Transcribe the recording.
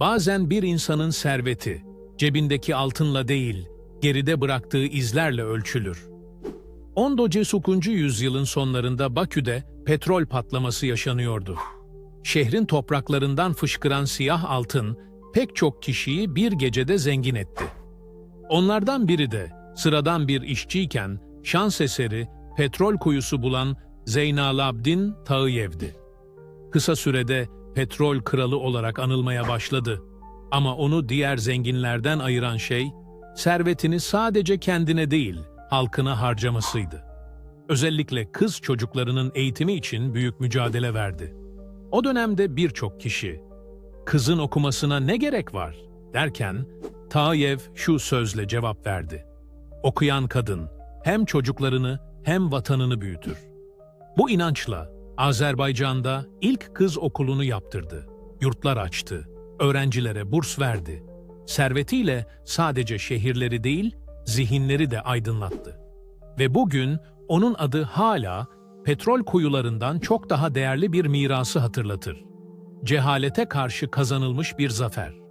Bazen bir insanın serveti, cebindeki altınla değil, geride bıraktığı izlerle ölçülür. 19. yüzyılın sonlarında Bakü'de petrol patlaması yaşanıyordu. Şehrin topraklarından fışkıran siyah altın pek çok kişiyi bir gecede zengin etti. Onlardan biri de sıradan bir işçiyken şans eseri petrol kuyusu bulan Zeynalabdin Tağıyev'di. Kısa sürede petrol kralı olarak anılmaya başladı. Ama onu diğer zenginlerden ayıran şey, servetini sadece kendine değil, halkına harcamasıydı. Özellikle kız çocuklarının eğitimi için büyük mücadele verdi. O dönemde birçok kişi, kızın okumasına ne gerek var derken, Tayev şu sözle cevap verdi. Okuyan kadın hem çocuklarını hem vatanını büyütür. Bu inançla Azerbaycan'da ilk kız okulunu yaptırdı. Yurtlar açtı, öğrencilere burs verdi. Servetiyle sadece şehirleri değil, zihinleri de aydınlattı. Ve bugün onun adı hala petrol kuyularından çok daha değerli bir mirası hatırlatır. Cehalete karşı kazanılmış bir zafer.